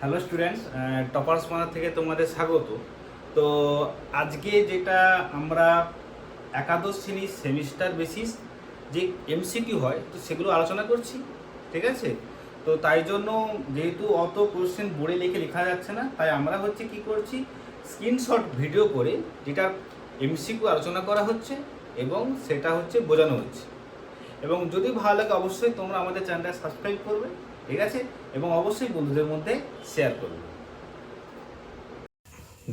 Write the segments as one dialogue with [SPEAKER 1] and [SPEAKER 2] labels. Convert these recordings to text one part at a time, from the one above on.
[SPEAKER 1] Hello students toppers মানা থেকে তোমাদের স্বাগত। তো আজকে যেটা আমরা একাদশ শ্রেণির সেমিস্টার বেসিস যে এমসিকিউ হয়, তো সেগুলো আলোচনা করছি, ঠিক আছে? তো তাই জন্য যেহেতু অত কোশ্চেন বোর্ডে লিখে লেখা যাচ্ছে না, তাই আমরা হচ্ছে কি করছি স্ক্রিনশট ভিডিও করে যেটা এমসিকিউ আলোচনা করা হচ্ছে এবং সেটা হচ্ছে বোঝানো হচ্ছে। এবং যদি ভালো লাগে অবশ্যই তোমরা আমাদের চ্যানেলটা সাবস্ক্রাইব করবে। ঠিক আছে? এবং অবশ্যই বন্ধুদের মধ্যে শেয়ার করবে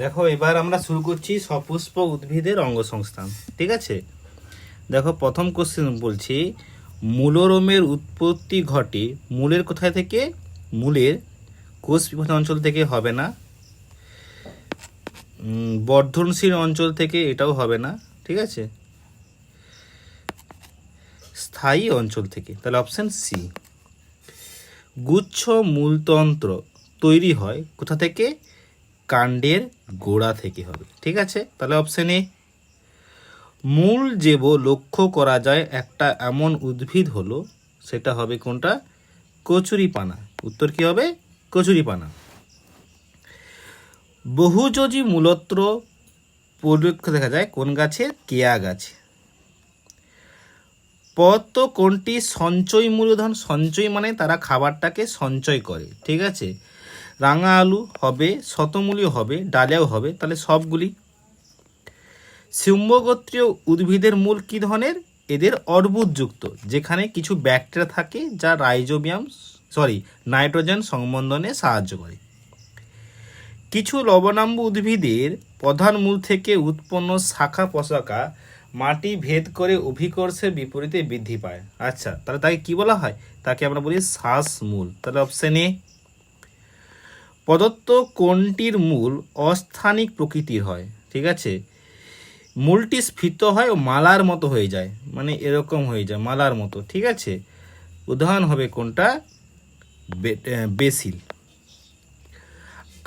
[SPEAKER 1] দেখো, এবার আমরা শুরু করছি সপুষ্পক উদ্ভিদের অঙ্গসংস্থান, ঠিক আছে? দেখো, প্রথম কোশ্চেন বলছি, মূলরোমের উৎপত্তি ঘটে মূলের কোথায় থেকে? মূলের কোষ বিভাজন অঞ্চল থেকে হবে না। বর্ধনশীল অঞ্চল থেকে এটাও হবে না, ঠিক আছে? স্থায়ী অঞ্চল থেকে, তাহলে অপশান সি গুচ্ছ মূলতন্ত্র তৈরি হয় কোথা থেকে? কাণ্ডের গোড়া থেকে হবে। ঠিক আছে? তাহলে অপশন এ মূল যেব লক্ষ্য করা যায় একটা এমন উদ্ভিদ হলো, সেটা হবে কোনটা? কচুরিপানা। উত্তর কি হবে? কচুরিপানা। বহুযোজী মূলত্র পরিলক্ষ দেখা যায় কোন গাছে? কেয়া গাছে। পত কোনটি সঞ্চয় মূলধন? সঞ্চয় মানে তারা খাবারটাকে সঞ্চয় করে, ঠিক আছে? রাঙা আলু হবে শতমূলীয় হবে ডালিয়াও হবে, তাহলে সবগুলি। সিম্বগোত্রীয় উদ্ভিদের মূল কী ধরনের? এদের অর্বুদযুক্ত, যেখানে কিছু ব্যাকটেরিয়া থাকে যা রাইজোবিয়াম, সরি, নাইট্রোজেন সংবন্ধনে সাহায্য করে। কিছু লবণাম্ব উদ্ভিদের প্রধান মূল থেকে উৎপন্ন শাখা পোশাকা মাটি ভেদ করে অভিকর্ষের বিপরীতে বৃদ্ধি পায়। আচ্ছা তাহলে তাকে কি বলা হয়? তাকে আমরা বলি শ্বাসমূল তাহলে অপশন এ প্রদত্ত কোনটির মূল অস্থানিক প্রকৃতির হয়, ঠিক আছে? মূলটি স্ফীত হয় ও মালার মতো হয়ে যায় মানে এরকম হয়ে যায়, মালার মতো, ঠিক আছে? উদাহরণ হবে কোনটা? বেসিল।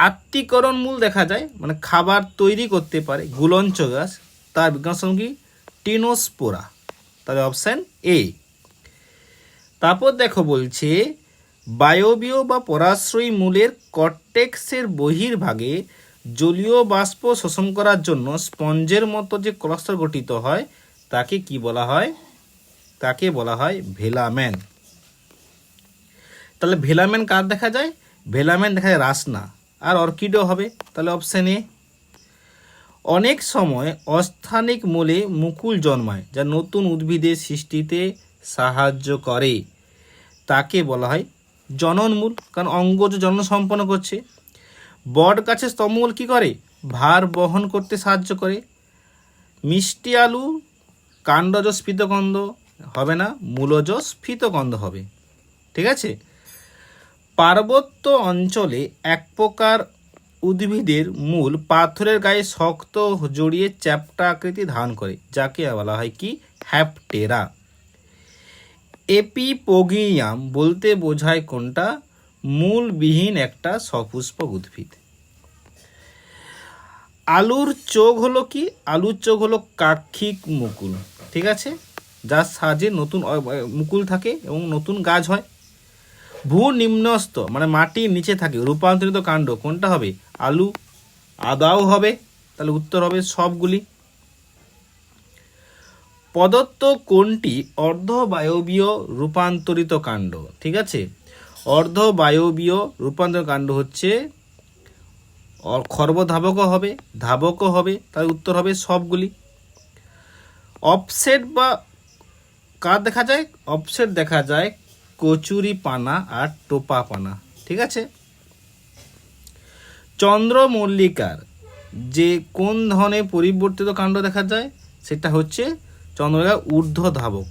[SPEAKER 1] আত্মীকরণ মূল দেখা যায় মানে খাবার তৈরি করতে পারে, গুলঞ্চ গাছ, তার বিজ্ঞান সঙ্গী টিনোস্পোরা। তাহলে অপশান এ তারপর দেখো বলছে, বায়বীয় বা পরাশ্রয়ী মূলের কর্টেক্সের বহির্ভাগে জলীয় বাষ্প শোষণ করার জন্য স্পঞ্জের মতো যে ক্লাস্টার গঠিত হয়, তাকে কি বলা হয়? তাকে বলা হয় ভেলাম্যান তাহলে ভেলাম্যান কার দেখা যায়? ভেলাম্যান দেখা যায় রাসনা। আর অর্কিডও হবে। তাহলে অপশান এ অনেক সময় অস্থানিক মূলে মুকুল জন্মায়, যা নতুন উদ্ভিদের সৃষ্টিতে সাহায্য করে। তাকে বলা হয় জননমূল কারণ অঙ্গজ জনন সম্পন্ন করছে। বট গাছের স্তম্ভমূল কী করে? ভার বহন করতে সাহায্য করে। মিষ্টি আলু কাণ্ডজ স্ফীতগন্ধ হবে না মূলজ স্ফীতগন্ধ হবে। ঠিক আছে? পার্বত্য অঞ্চলে এক প্রকার উদ্ভিদের মূল পাথরের গায়ে শক্ত জড়িয়ে চ্যাপ্টা আকৃতি ধারণ করে, যাকে বলা হয় কি? হ্যাপটেরা। এপিপোগিয়াম বলতে বোঝায় কোনটা? মূলবিহীন একটা সপুষ্পক উদ্ভিদ। আলুর চোখ হলো কি? আলুর চোখ হলো কাক্ষিক মুকুল, ঠিক আছে? যার সাহায্যে নতুন মুকুল থাকে এবং নতুন গাছ হয়। ভূ নিম্নস্থ মানে মাটির নিচে থাকে, রূপান্তরিত কাণ্ড কোনটা হবে? আলু, আদাও হবে, তাহলে উত্তর হবে সবগুলি। প্রদত্ত কোনটি অর্ধবায়বীয় রূপান্তরিত কাণ্ড, ঠিক আছে? অর্ধবায়বীয় রূপান্তর কাণ্ড হচ্ছে খর্বধাবকও হবে, ধাবকও হবে তার উত্তর হবে সবগুলি। অফসেট বা কার দেখা যায়? অফসেট দেখা যায় কচুরি পানা আর টোপা পানা ঠিক আছে? চন্দ্রমল্লিকার যে কোন ধরনের পরিবর্তিত কাণ্ড দেখা যায়, সেটা হচ্ছে চন্দ্রমল্লিকা ঊর্ধ্ব ধাবক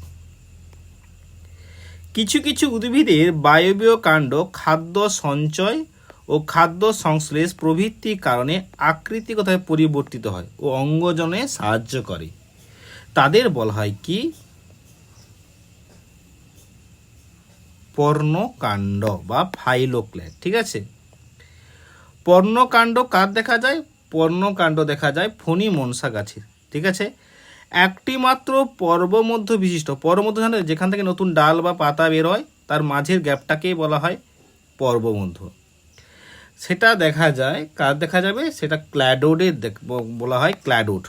[SPEAKER 1] কিছু কিছু উদ্ভিদের বায়বীয় কাণ্ড খাদ্য সঞ্চয় ও খাদ্য সংশ্লেষ প্রভৃতির কারণে আকৃতিগতভাবে পরিবর্তিত হয় ও অঙ্গজনে সাহায্য করে। তাদের বলা হয় কি? পর্ণকাণ্ড বা ফাইলোক্লেট, ঠিক আছে? পর্ণকাণ্ড কার দেখা যায়? পর্ণকাণ্ড দেখা যায় ফণি মনসা গাছের, ঠিক আছে? একটি মাত্র পর্বমধ্য বিশিষ্ট, পর্বমধ্য জানো যেখান থেকে নতুন ডাল বা পাতা বের হয়, তার মাঝের গ্যাপটাকেই বলা হয় পর্বমধ্য। সেটা দেখা যায়, কার দেখা যাবে? সেটা ব- বলা হয় ক্ল্যাডোড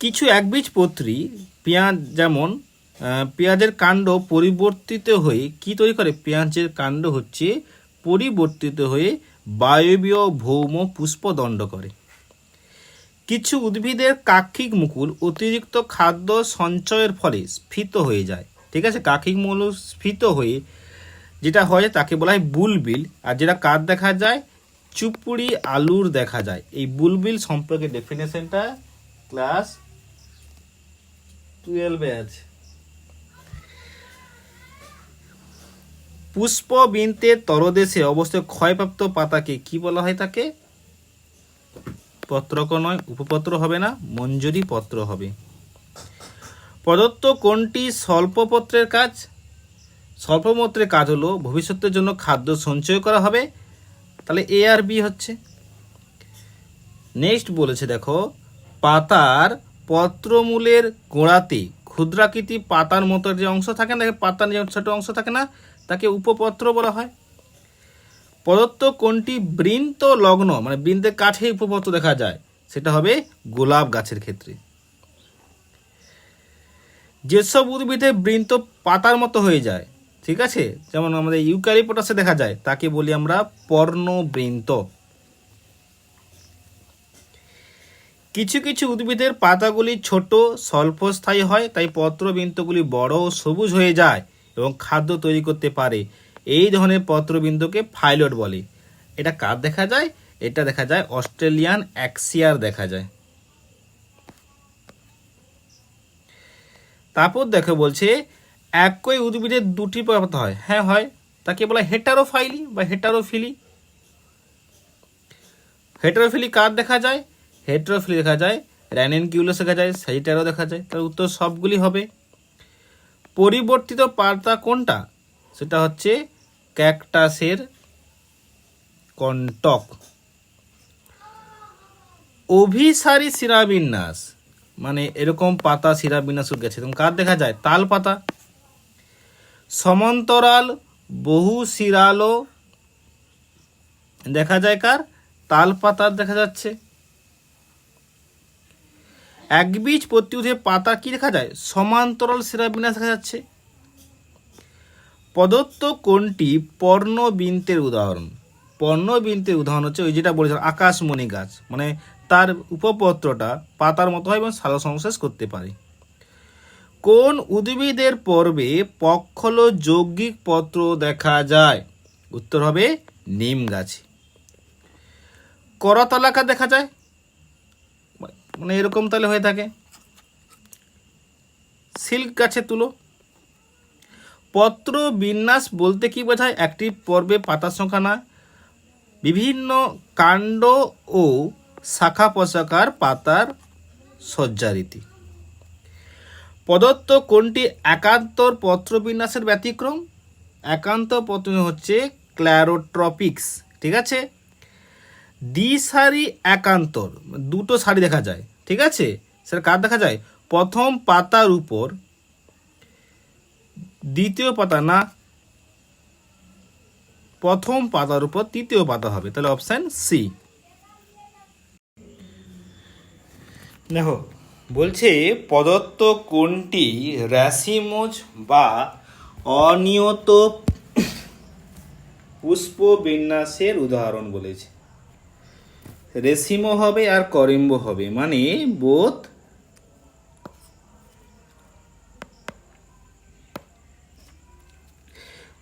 [SPEAKER 1] কিছু একবীজপত্রী পেঁয়াজ যেমন পেঁয়াজের কাণ্ড পরিবর্তিত হয়ে কি তৈরি করে? পেঁয়াজের কাণ্ড হচ্ছে পরিবর্তিত হয়ে বায়বীয় ভৌম পুষ্পদণ্ড করে। কিছু উদ্ভিদের কাক্ষিক মুকুল অতিরিক্ত খাদ্য সঞ্চয়ের ফলে স্ফীত হয়ে যায়। ঠিক আছে? কাক্ষিক মূল স্ফীত হয়ে যেটা হয় তাকে বলা হয় বুলবিল। আর যেটা কার দেখা যায়? চুপুড়ি আলুর দেখা যায়। এই বুলবিল সম্পর্কে ডেফিনেশনটা ক্লাস টুয়েলভে আছে। পুষ্পবিন্তে তরদেশে অবস্থিত ক্ষয়প্রাপ্ত পাতাকে কি বলা হয় তাকে? পত্রক নয়, উপপত্র হবে না, মঞ্জুরি পত্র হবে। প্রদত্ত কোনটি স্বল্পপত্রের কাজ? স্বল্পপত্রের কাজ হলো ভবিষ্যতের জন্য খাদ্য সঞ্চয় করা হবে। তাহলে এ আর বি হচ্ছে। নেক্সট বলেছে দেখো, পাতার পত্রমূলের গোড়াতে ক্ষুদ্রাকৃতি পাতার মতো যে অংশ থাকে না, পাতার যে ছোট অংশ থাকে না তাকে উপপত্র বলা হয়। প্রদত্ত কোনটি বৃন্ত লগ্ন মানে বৃন্তের কাঠে উপপত্র দেখা যায়, সেটা হবে গোলাপ গাছের ক্ষেত্রে। যেসব উদ্ভিদে বৃন্ত পাতার মতো হয়ে যায়, ঠিক আছে? যেমন আমাদের ইউক্যালিপটাসে দেখা যায়, তাকে বলি আমরা পর্ণবৃন্ত। কিছু কিছু উদ্ভিদের পাতাগুলি ছোট, স্বল্পস্থায়ী হয়, তাই পত্রবৃন্তগুলি বড় ও সবুজ হয়ে যায়। এবং খাদ্য তৈরি করতে পারে। এই ধরনের পত্রবিন্দুকে ফাইলট বলে। এটা কার দেখা যায়? এটা দেখা যায় অস্ট্রেলিয়ান অ্যাক্সিয়ার দেখা যায়। তারপর দেখো বলছে, একই উদ্ভিদের দুটি পাতা হয়। হ্যাঁ হয়। তাকে বলা হেটারোফাইলি বা হেটারোফিলি হেটারোফিলি কার দেখা যায়? হেটারোফিলি দেখা যায় র্যানেনকিউলাস দেখা যায় সাইটারও দেখা যায়। তার উত্তর সবগুলি হবে। পরিবর্তিত পাতা কোনটা? সেটা হচ্ছে ক্যাকটাসের কন্টক। অভিসারী শিরাবিন্যাস মানে এরকম পাতা শিরাবিন্যাস গেছে। তখন কার দেখা যায়? তাল পাতা। সমান্তরাল বহু শিরালো, দেখা যায় কার? তাল পাতার দেখা যাচ্ছে। একবীজ প্রত্যুধে পাতা কি দেখা যায়? সমান্তরাল শিরাবিন্যাস দেখা যাচ্ছে। প্রদত্ত কোনটি পর্ণবিন্তের উদাহরণ। পর্ণবিন্তের উদাহরণ হচ্ছে ওই যেটা বলেছিলাম আকাশমণি গাছ। মানে তার উপপত্রটা পাতার মতো হয় এবং সালো সংশ্লেষ করতে পারে। কোন উদ্ভিদের পর্বে পক্ষল যৌগিক পত্র দেখা যায়? উত্তর হবে নিম গাছে। করতলাকা দেখা যায়। মানে এরকম তাহলে হয়ে থাকে। সিল্ক গাছে তুলো। পত্র বিন্যাস বলতে কি বোঝায়? একটি পর্বে পাতার সংখ্যা না। বিভিন্ন কাণ্ড ও শাখা পোশাকার পাতার সজ্জারীতি। প্রদত্ত কোনটি একান্তর পত্রবিন্যাসের ব্যতিক্রম? একান্ত পত্র হচ্ছে ক্ল্যারোট্রপিক্স, ঠিক আছে? দ্বিসারি একান্তর, দুটো সারি দেখা যায়। ঠিক আছে? সেটা কার দেখা যায়? প্রথম পাতার উপর, দ্বিতীয় পাতা না, প্রথম পাতার উপর তৃতীয় পাতা হবে। তাহলে অপশান সি দেখো, বলছে প্রদত্ত কোনটি র্যাসিমোজ বা অনিয়ত পুষ্প বিন্যাসের উদাহরণ বলেছে। রেসিমো হবে আর করিম্ব হবে মানে বোধ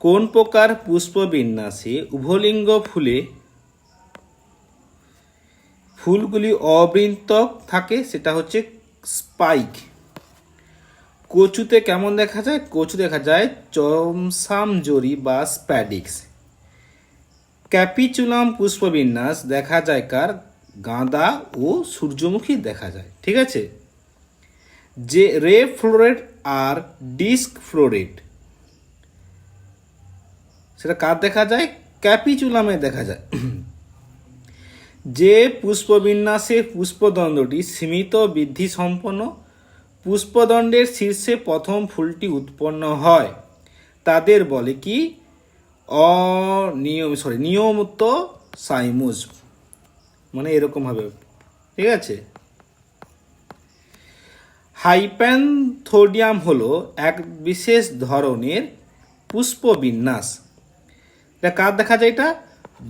[SPEAKER 1] কোন প্রকার পুষ্প বিন্যাসে উভলিঙ্গ ফুলে ফুলগুলি অবৃন্তক থাকে সেটা হচ্ছে স্পাইক কচুতে কেমন দেখা যায়? কচু দেখা যায় চমসাম জরি বা স্প্যাডিক্স। ক্যাপিচুলাম পুষ্পবিন্যাস দেখা যায় কার? গাঁদা ও সূর্যমুখী দেখা যায়, ঠিক আছে? যে রে ফ্লোরেট আর ডিস্ক ফ্লোরেট। সেটা কার দেখা যায়? ক্যাপিচুলামে দেখা যায়। যে পুষ্পবিন্যাসে পুষ্পদণ্ডটি সীমিত বৃদ্ধি সম্পন্ন পুষ্পদণ্ডের শীর্ষে প্রথম ফুলটি উৎপন্ন হয়, তাদের বলে কি? অনিয়ম সরি নিয়মিত সাইমুজ। মানে এরকম হবে। ঠিক আছে? হাইপ্যানথোডিয়াম হলো এক বিশেষ ধরনের পুষ্পবিন্যাস। এটা কার দেখা যায় এটা?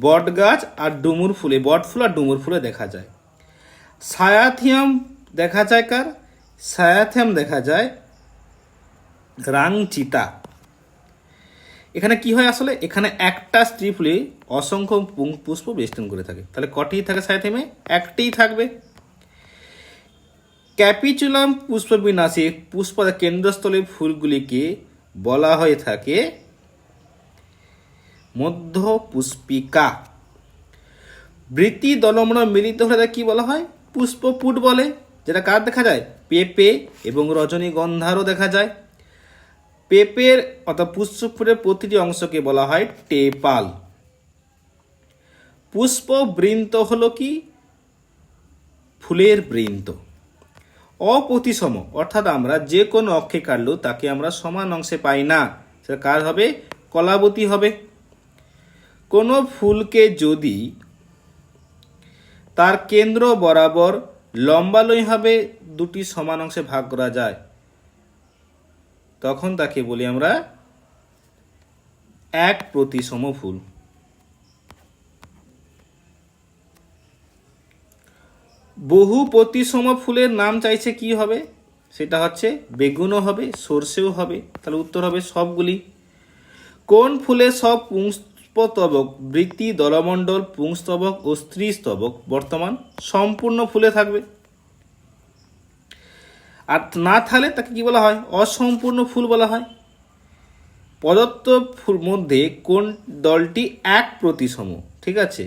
[SPEAKER 1] বট গাছ আর ডুমুর ফুলে, বট ফুল আর ডুমুর ফুলে দেখা যায়। সায়াথিয়াম দেখা যায় কার? সায়াথিয়াম দেখা যায় রাংচিতা। এখানে কি হয় আসলে? এখানে একটা স্ত্রী ফুলে অসংখ্য পুষ্প বেষ্টন করে থাকে। তাহলে কটি থাকে সায়াথিয়ামে একটিই থাকবে। ক্যাপিচুলাম পুষ্পবিন্যাসে পুষ্প কেন্দ্রস্থলে ফুলগুলিকে বলা হয়ে থাকে মধ্য পুষ্পিকা বৃত্তি দলমন মিলিত হলে কি বলা হয়? পুষ্পপুট বলে। যেটা কার দেখা যায়? পেঁপে এবং রজনীগন্ধারও দেখা যায়। পেঁপের অর্থাৎ পুষ্পপুটের প্রতিটি অংশকে বলা হয় টেপাল। পুষ্প বৃন্ত হলো কি? ফুলের বৃন্ত। অপ্রতিসম, অর্থাৎ আমরা যে কোনো অক্ষে কাটলেও তাকে আমরা সমান অংশে পাই না। সেটা কার হবে? কলাবতী হবে। কোনো ফুলকে যদি তার কেন্দ্র বরাবর লম্বালয়ভাবে দুটি সমান অংশে ভাগ করা যায়। তখন তাকে বলি আমরা এক প্রতিসম ফুল। বহু প্রতিসম ফুলের নাম চাইছে কি হবে? সেটা হচ্ছে বেগুনও হবে, সর্ষেও হবে, তাহলে উত্তর হবে সবগুলি। কোন ফুলে সব পুংস্তবক, বৃত্তি, দলমণ্ডল, পুংস্তবক ও স্ত্রী স্তবক বর্তমান? সম্পূর্ণ ফুলে থাকবে। আর না থাকলে তাকে কি বলা হয়? অসম্পূর্ণ ফুল বলা হয়। প্রদত্ত ফুল মধ্যে কোন দলটি এক প্রতিসম? ঠিক আছে?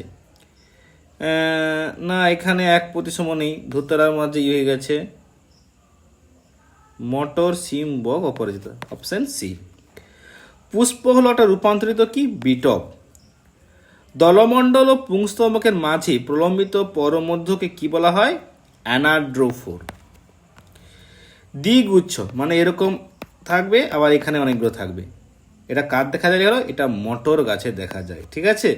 [SPEAKER 1] না, এখানে এক প্রতিসম নেই। ধুতরার মাঝে ই হয়ে গেছে। মটর, সিম বক অপরাজিত। অপশন সি পুষ্প হলো একটা রূপান্তরিত কি? বিটপ। দলমণ্ডল ও পুংস্তবকের মাঝে প্রলম্বিত পরমধ্যকে কি বলা হয়? অ্যানাড্রোফোর। দ্বিগুচ্ছ মানে এরকম থাকবে, আবার এখানে অনেকগুলো থাকবে। এটা কার দেখা যায় গেল এটা মটর গাছে দেখা যায়, ঠিক আছে?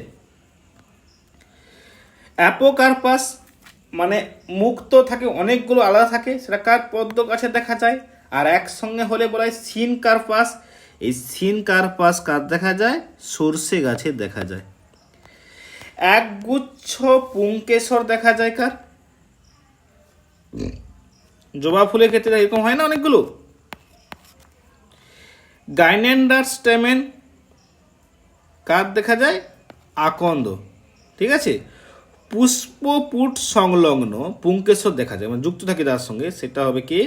[SPEAKER 1] অ্যাপোকার্পাস মানে মুক্ত থাকে, অনেকগুলো আলাদা থাকে, সেটা কার পদ্ম গাছে দেখা যায়? আর একসঙ্গে হলে বলা হয় সিন কার্পাস এই সিন কার্পাস কার দেখা যায়? সর্ষে গাছে দেখা যায়। একগুচ্ছ পুঙ্কেশ্বর দেখা যায় কার? জবা ফুলের ক্ষেত্রে এরকম হয় না অনেকগুলো? গাইনেন্ডার স্টেমেন, কার দেখা যায়? আকন্দ। ঠিক আছে? পুষ্পপুট সংলগ্ন পুঙ্কেশ্বর দেখা যায় মানে যুক্ত থাকে তার সঙ্গে, সেটা হবে কি?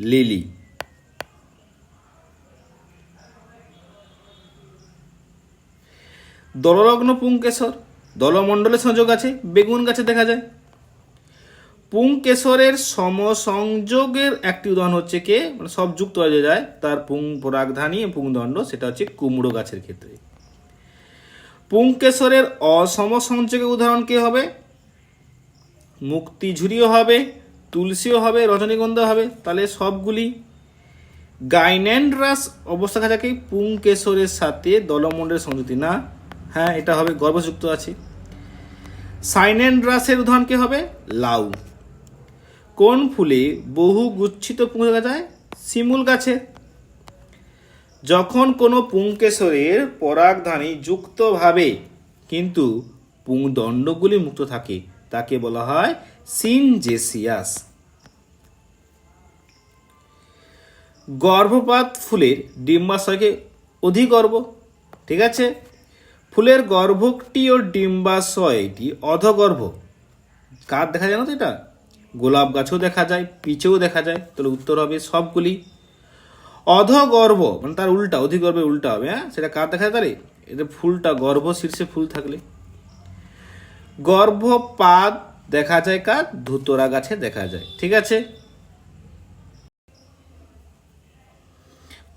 [SPEAKER 1] লিলি। দললগ্ন পুঙ্কেশ্বর দলমণ্ডলের সংযোগ আছে, বেগুন গাছে দেখা যায়। পুংকেশরের সমসংযোগের একটি উদাহরণ হচ্ছে কে? মানে সব যুক্ত হয়ে যায়, তার পুং পরাগধানী পুংদণ্ড, সেটা হচ্ছে কুমড়ো গাছের ক্ষেত্রে। পুংকেশরের অসম সংযোগের উদাহরণ কে হবে? মুক্তিঝুরিও হবে, তুলসীও হবে রজনীগন্ধা হবে। তাহলে সবগুলি গাইন্যান্ড্রাস অবস্থা দেখা যায় কি পুংকেশরের সাথে দলমণ্ডলের সংযুক্তি। না হ্যাঁ এটা হবে গর্ভযুক্ত আছে। সাইনেন্ড্রাসের উদাহরণ কে হবে? লাউ। কোন ফুলে বহু গুচ্ছিত পুঙ্গ দেখা যায়? শিমুল গাছে। যখন কোনো পুংকেশরের পরাগধানী যুক্তভাবে, কিন্তু পুংদণ্ডগুলি মুক্ত থাকে, তাকে বলা হয় সিনজেসিয়াস। গর্ভপাত ফুলের ডিম্বাশয়কে অধিগর্ভ ঠিক আছে? ফুলের গর্ভকটি ও ডিম্বাশয়টি অধগর্ভ। কার দেখা যায় না তো এটা? গোলাপ গাছও দেখা যায়, পিচেও দেখা যায় তাহলে উত্তর হবে সবগুলি। অধগর্ভ মানে তার উল্টা, অধিগর্ভের উল্টা হবে হ্যাঁ? সেটা কার দেখা যায় এটা ফুলটা গর্ভ শীর্ষে ফুল থাকলে। গর্ভপাত দেখা যায় কার? ধুতরা গাছে দেখা যায়, ঠিক আছে?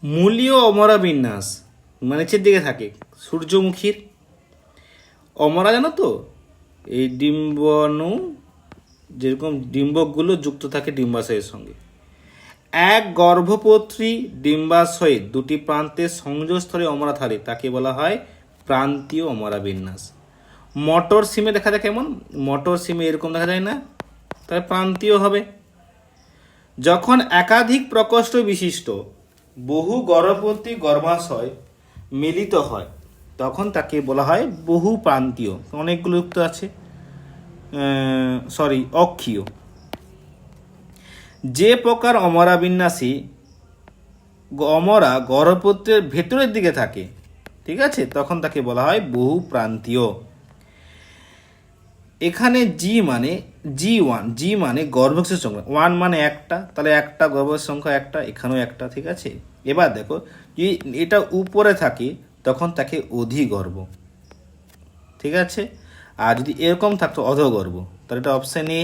[SPEAKER 1] মূলীয় অমরা বিন্যাস মানে নিচের দিকে থাকে, সূর্যমুখীর। অমরা জানো তো? এই ডিম্বাণু যেরকম ডিম্বকগুলো যুক্ত থাকে ডিম্বাশয়ের সঙ্গে। এক গর্ভপত্রী ডিম্বাশয়ে দুটি প্রান্তের সংযোগস্থলে অমরা থাকে তাকে বলা হয় প্রান্তীয় অমরা বিন্যাস মটর সিমে দেখা যায় কেমন? মটর সিমে এরকম দেখা যায় না? তাহলে প্রান্তীয় হবে। যখন একাধিক প্রকোষ্ঠ বিশিষ্ট বহু গর্ভবতী গর্ভাশয় মিলিত হয়, তখন তাকে বলা হয় বহু প্রান্তীয় অনেকগুলো যুক্ত আছে। সরি অক্ষীয়। যে প্রকার অমরা বিন্যাসী অমরা গর্ভপত্রের ভেতরের দিকে থাকে, ঠিক আছে? তখন তাকে বলা হয় বহু প্রান্তীয় এখানে জি মানে জি ওয়ান জি মানে গর্ভকের সংখ্যা। ওয়ান মানে একটা, তাহলে একটা গর্ভকের সংখ্যা একটা, এখানেও একটা, ঠিক আছে? এবার দেখো, যদি এটা উপরে থাকে, তখন তাকে অধিগর্ভ, ঠিক আছে? আর যদি এরকম থাকতো অধগর্ভ, তাহলে এটা অপশান এ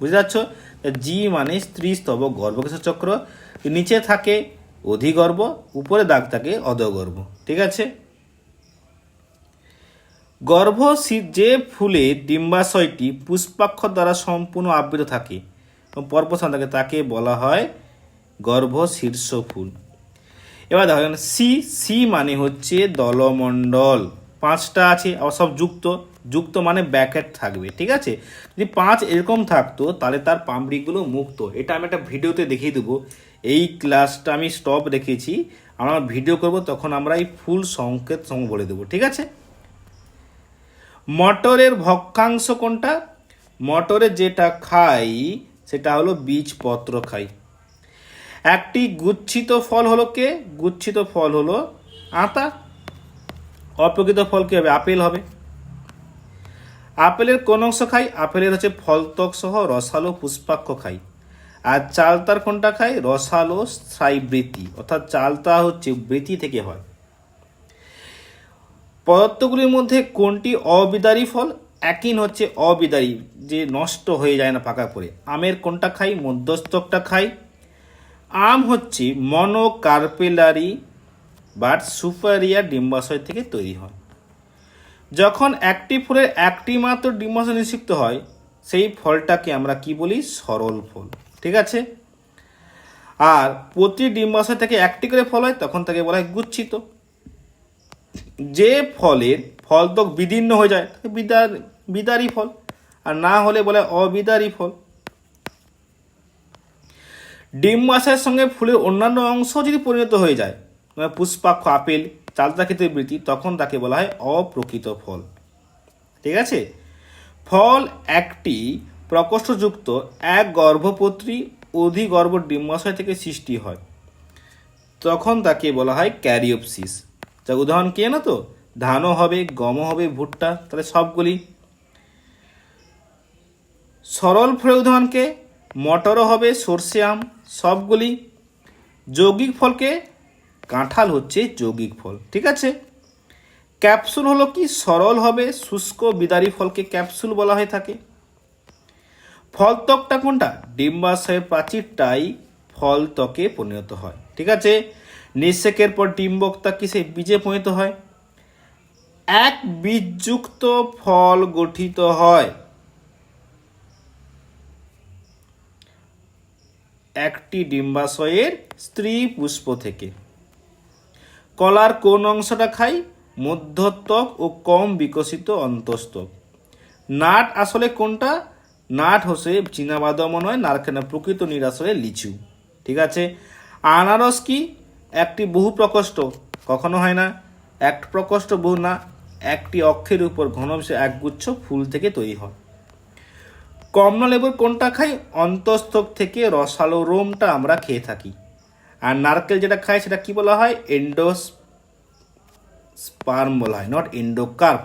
[SPEAKER 1] বুঝতে পারছ? জি মানে স্ত্রী স্তবক গর্ভকেশ চক্র। নিচে থাকে অধিগর্ভ, উপরে দাগ থাকে অধগর্ভ, ঠিক আছে? গর্ভ যে ফুলে ডিম্বাশয়টি পুষ্পাক্ষর দ্বারা সম্পূর্ণ আবৃত থাকে, এবং পরপর স্থান থাকে, তাকে বলা হয় গর্ভ শীর্ষ ফুল। এবার দেখো সি সি মানে হচ্ছে দলমণ্ডল। পাঁচটা আছে, আবার সব যুক্ত। যুক্ত মানে ব্যাকেট থাকবে, ঠিক আছে? যদি পাঁচ এরকম থাকতো, তাহলে তার পামড়িগুলো মুক্ত। এটা আমি একটা ভিডিওতে দেখিয়ে দেবো। এই ক্লাসটা আমি স্টপ রেখেছি। আমরা ভিডিও করব, তখন আমরা এই ফুল সংকেত সঙ্গে বলে দেবো, ঠিক আছে? মটরের ভক্ষাংশ কোনটা? মটরে যেটা খাই, সেটা হলো বীজপত্র খাই। একটি গুচ্ছিত ফল হলো কে? গুচ্ছিত ফল হলো আতা। অপ্রকৃত ফল কি হবে? আপেল হবে। আপেলের কোন অংশ খাই, আপেলের হচ্ছে ফলত্বক সহ রসালো পুষ্পাক্ষ খাই। আর চালতার কোনটা খাই, রসালো স্থায়ী বৃত্তি অর্থাৎ চালতা হচ্ছে বৃত্তি থেকে হয়। পদার্থগুলির মধ্যে কোনটি অবিদারী ফল? একিন হচ্ছে অবিদারী, যে নষ্ট হয়ে যায় না পাকা করে। আমের কোনটা খাই, মধ্যস্থকটা খাই। আম হচ্ছে মনোকার্পেলারি বাট সুপারিয়া ডিম্বাশয় থেকে তৈরি হয়। যখন একটি ফুলের একটি মাত্র ডিম্বাশয় নিষিক্ত হয়, সেই ফলটাকে আমরা কি বলি? সরল ফল। ঠিক আছে? আর প্রতি ডিম্বাশয় থেকে একটি করে ফল হয়, তখন তাকে বলা হয় গুচ্ছিত। যে ফলের ফল তো বিদীর্ণ হয়ে যায়, তাকে বিদার, বিদারী ফল। আর না হলে বলে অবিদারী ফল। ডিম্বাশয়ের সঙ্গে ফুলের অন্যান্য অংশ যদি পরিণত হয়ে যায় মানে পুষ্পাক্ষ আপেল চালতা ক্ষেত্রে বৃত্তি, তখন তাকে বলা হয় অপ্রকৃত ফল। ঠিক আছে? ফল একটি প্রকোষ্ঠযুক্ত এক গর্ভপত্রী অধিগর্ভ ডিম্বাশয় থেকে সৃষ্টি হয়। তখন তাকে বলা হয় ক্যারিওপসিস। যা উদাহরণ কে না তো? ধানও হবে, গমও হবে, ভুট্টা, তাহলে সবগুলি। সরল ফলের উদাহরণকে মটরও হবে, সর্ষে আম, সবগুলি। যৌগিক ফলকে কাঁঠাল হচ্ছে যৌগিক ফল, ঠিক আছে? ক্যাপসুল হলো কি? সরল হবে, শুষ্ক, বিদারী ফলকে ক্যাপসুল বলা হয়ে থাকে। ফলত্বকটা কোনটা? ডিম্বাশয়ের প্রাচীরটাই ফলত্বকে পরিণত হয়, ঠিক আছে? নিষেকের পর ডিম্বকটা কিসে? বীজে পরিণত হয়। এক বীজযুক্ত ফল গঠিত হয়। একটি ডিম্বাশয়ের স্ত্রী পুষ্প থেকে। কলার কোন অংশটা খাই? মধ্যত্বক ও কম বিকশিত অন্তস্তক নাট আসলে কোনটা? নাট হচ্ছে চীনাবাদাম নয় নারকেল প্রকৃত নির আসলে লিচু। ঠিক আছে? আনারস কি? একটি বহু প্রকোষ্ঠ কখনো হয় না। এক প্রকোষ্ঠ বহু না, একটি অক্ষের উপর ঘনবিশে একগুচ্ছ ফুল থেকে তৈরি হয়। কমলা লেবুর কোনটা খাই? অন্তস্থক থেকে রসালো রোমটা আমরা খেয়ে থাকি। আর নারকেল যেটা খায় সেটা কি বলা হয়? এন্ডোস স্পার্ম বলা হয় নট এন্ডোকার্প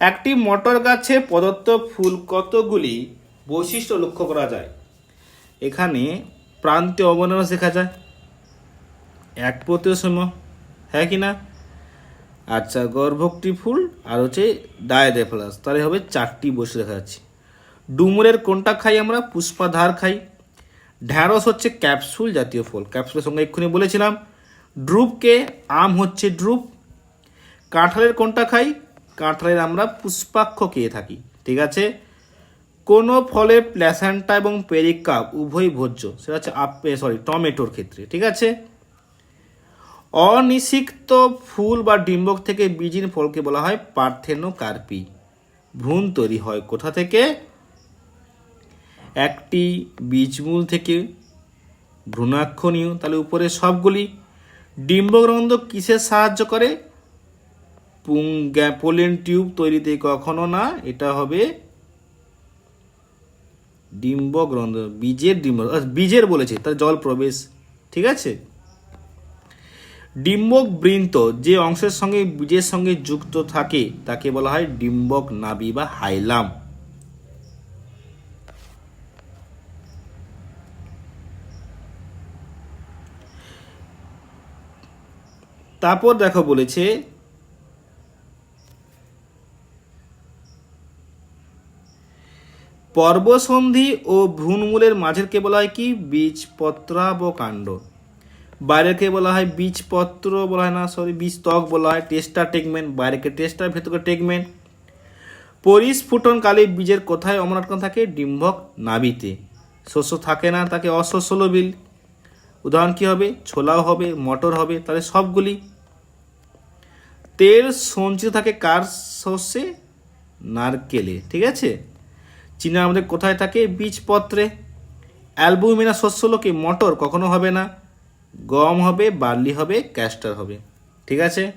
[SPEAKER 1] একটি মটর গাছে প্রদত্ত ফুল কতগুলি বৈশিষ্ট্য লক্ষ্য করা যায়? এখানে প্রান্তীয় অবনমন শেখা যায়। এক প্রতীয় সময় হ্যাঁ কি না? আচ্ছা গর্ভক্তি ফুল আর হচ্ছে ডায়াডেফলাস তাহলে হবে চারটি বসে দেখা যাচ্ছে। ডুমুরের কোনটা খাই আমরা? পুষ্পাধার খাই। ঢ্যাঁড়স হচ্ছে ক্যাপসুল জাতীয় ফল। ক্যাপসুলের সঙ্গে এক্ষুনি বলেছিলাম। ড্রুপকে আম হচ্ছে ড্রুপ। কাঁঠালের কোনটা খাই? কাঁঠালের আমরা পুষ্পাক্ষ খেয়ে থাকি, ঠিক আছে? কোনো ফলের প্ল্যাসেন্টা এবং পেরিকাপ উভয় ভোজ্য, সেটা হচ্ছে আপে সরি টমেটোর ক্ষেত্রে, ঠিক আছে? অনিষিক্ত ফুল বা ডিম্বক থেকে বীজীন ফলকে বলা হয় পার্থেনোকার্পি। ভ্রূণ তৈরি হয় কোথা থেকে? একটি বীজমূল থেকে ভ্রূণাক্ষণীয় তাহলে উপরে সবগুলি ডিম্বগ্রন্থ কিসের সাহায্য করে? পোলেন টিউব তৈরিতে কখনো না, এটা হবে ডিম্বগ্রন্থ, বীজের ডিম্ব বীজের বলেছে, তার জল প্রবেশ, ঠিক আছে? ডিম্বক বৃন্ত যে অংশের সঙ্গে বীজের সঙ্গে যুক্ত থাকে, তাকে বলা হয় ডিম্বক নাবি বা হাইলাম। তারপর দেখো বলেছে, পর্বসন্ধি ও ভ্রূণমূলের মাঝেরকে বলা হয় কি? বীজপত্রাবকাণ্ড বাইরেকে বলা হয় বীজপত্র বলা হয় না সরি বীজত্বক বলা হয় টেস্টা টেগমেন্ট বাইরেকে টেস্টা ভেতরকে টেগমেন্ট পরিস্ফুটনকালে বীজের কোথায় অমরাটকন থাকে? ডিম্বক নাবিতে শস্য থাকে না, তাকে অশস্যলবিল। উদাহরণ কি হবে? ছোলাও হবে, মটর হবে, তাহলে সবগুলি তেল সঞ্চিত থাকে কার শস্যে নারকেলে, ঠিক আছে? চীনা আমাদের কোথায় থাকে? বীজপত্রে। অ্যালবুমিনা শস্য হলো কি? মটর, কখনো হবে না। গম হবে, বার্লি হবে, ক্যাস্টার হবে, ঠিক আছে?